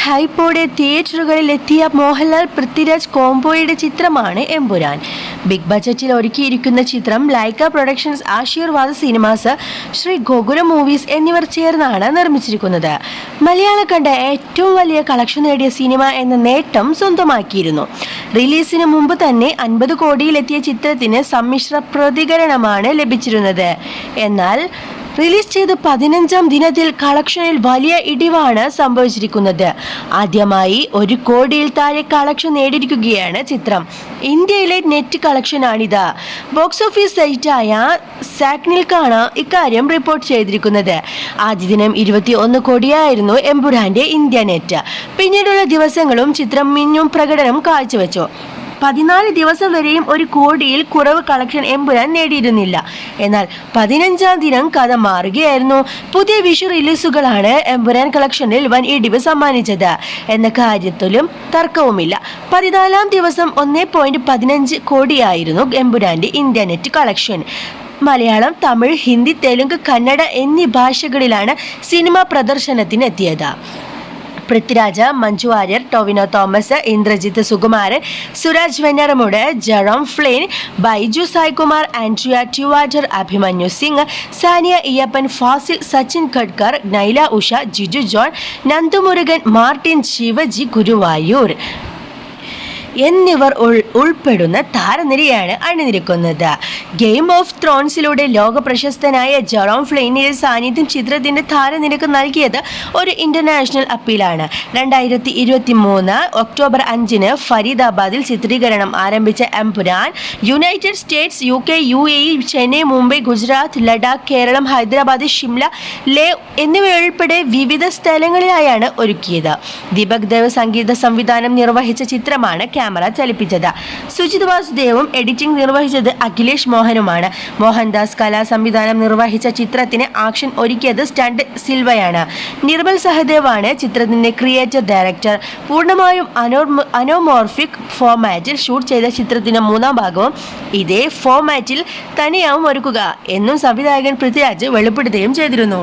ഹൈപ്പോടെ തിയേറ്ററുകളിൽ എത്തിയ മോഹൻലാൽ പൃഥ്വിരാജ് കോംബോയുടെ ചിത്രമാണ് എമ്പുരാൻ. ബിഗ് ബജറ്റിൽ ഒരുക്കിയിരിക്കുന്ന ചിത്രം Lyca productions Aashirvad cinemas Sree Gokulam movies എന്നിവർ ചേർന്നാണ് നിർമ്മിച്ചിരിക്കുന്നത്. മലയാളം കണ്ട ഏറ്റവും വലിയ കളക്ഷൻ നേടിയ സിനിമ എന്ന നേട്ടം സ്വന്തമാക്കിയിരുന്നു. റിലീസിന് മുമ്പ് തന്നെ അൻപത് കോടിയിലെത്തിയ ചിത്രത്തിന് സമ്മിശ്ര പ്രതികരണമാണ് ലഭിച്ചിരുന്നത്. എന്നാൽ റിലീസ് ചെയ്ത് പതിനഞ്ചാം ദിനത്തിൽ കളക്ഷനിൽ വലിയ ഇടിവാണ് സംഭവിച്ചിരിക്കുന്നത്. ആദ്യമായി ഒരു കോടിയിൽ താഴെ കളക്ഷൻ നേടിയിരിക്കുകയാണ് ചിത്രം. ഇന്ത്യയിലെ നെറ്റ് കളക്ഷനാണിത്. ബോക്സ് ഓഫീസ് സൈറ്റായ സാക്നിൽക്കാണ് ഇക്കാര്യം റിപ്പോർട്ട് ചെയ്തിരിക്കുന്നത്. ആദ്യ ദിനം ഇരുപത്തി ഒന്ന് കോടിയായിരുന്നു എംപുരാന്റെ ഇന്ത്യ നെറ്റ്. പിന്നീടുള്ള ദിവസങ്ങളും ചിത്രം മിന്നും പ്രകടനം കാഴ്ചവെച്ചു. പതിനാല് ദിവസം വരെയും ഒരു കോടിയിൽ കുറവ് കളക്ഷൻ എമ്പുരാൻ നേടിയിരുന്നില്ല. എന്നാൽ പതിനഞ്ചാം ദിനം കഥ മാറുകയായിരുന്നു. പുതിയ വിഷു റിലീസുകളാണ് എമ്പുരാൻ കളക്ഷനിൽ വൻ ഇടിവ് സമ്മാനിച്ചത്. എന്ന കാര്യത്തിലും തർക്കവുമില്ല. പതിനാലാം ദിവസം ഒന്നേ പോയിന്റ് പതിനഞ്ച് കോടിയായിരുന്നു എമ്പുരാന്റെ ഇന്റർനെറ്റ് കളക്ഷൻ മലയാളം തമിഴ് ഹിന്ദി തെലുങ്ക് കന്നഡ എന്നീ ഭാഷകളിലാണ് സിനിമ പ്രദർശനത്തിന് എത്തിയത് Prithviraj Manju Warrier Tovino Thomas Indrajith Sukumaran Suraj Venjaramoodu Jerome Flynn Baiju Saikumar Andrea Tivadar Abhimanyu Singh Saniya Iyappan Fazil Sachin Khedekar Nyla Usha Giju John Nandu Murugan Martin Shivaji Guruvayoor. എന്നിവർ ഉൾപ്പെടുന്ന താരനിരയാണ് അണിനിരക്കുന്നത്. Game of ത്രോൺസിലൂടെ ലോക പ്രശസ്തനായ Jerome ഫ്ലെയിനിയുടെ സാന്നിധ്യം ചിത്രത്തിന്റെ താരനിരക്ക് നൽകിയത് ഒരു international അപ്പീലാണ് രണ്ടായിരത്തി ഇരുപത്തി മൂന്ന് ഒക്ടോബർ അഞ്ചിന് ഫരീദാബാദിൽ ചിത്രീകരണം ആരംഭിച്ച Empuraan United States U K U A Chennai Mumbai Gujarat Ladakh Kerala Hyderabad Shimla Leh എന്നിവയുൾപ്പെടെ വിവിധ സ്ഥലങ്ങളിലായാണ് ഒരുക്കിയത്. ദീപക് ദേവ് സംഗീത സംവിധാനം നിർവഹിച്ച ചിത്രമാണ് ക്യാമറ ചലിപ്പിച്ചത്. സുജിത് വാസുദേവും എഡിറ്റിംഗ് നിർവഹിച്ചത് അഖിലേഷ് മോഹനുമാണ്. മോഹൻദാസ് കലാ സംവിധാനം നിർവഹിച്ച ചിത്രത്തിന് ആക്ഷൻ ഒരുക്കിയത് സ്റ്റണ്ട് സിൽവയാണ്. നിർമ്മൽ സഹദേവാണ് ചിത്രത്തിന്റെ ക്രിയേറ്റർ ഡയറക്ടർ പൂർണമായും അനോ അനോമോർഫിക് ഫോമാറ്റിൽ ഷൂട്ട് ചെയ്ത ചിത്രത്തിന്റെ മൂന്നാം ഭാഗവും ഇതേ ഫോമാറ്റിൽ തന്നെയാവും ഒരുക്കുക എന്നും സംവിധായകൻ പൃഥ്വിരാജ് വെളിപ്പെടുത്തുകയും ചെയ്തിരുന്നു.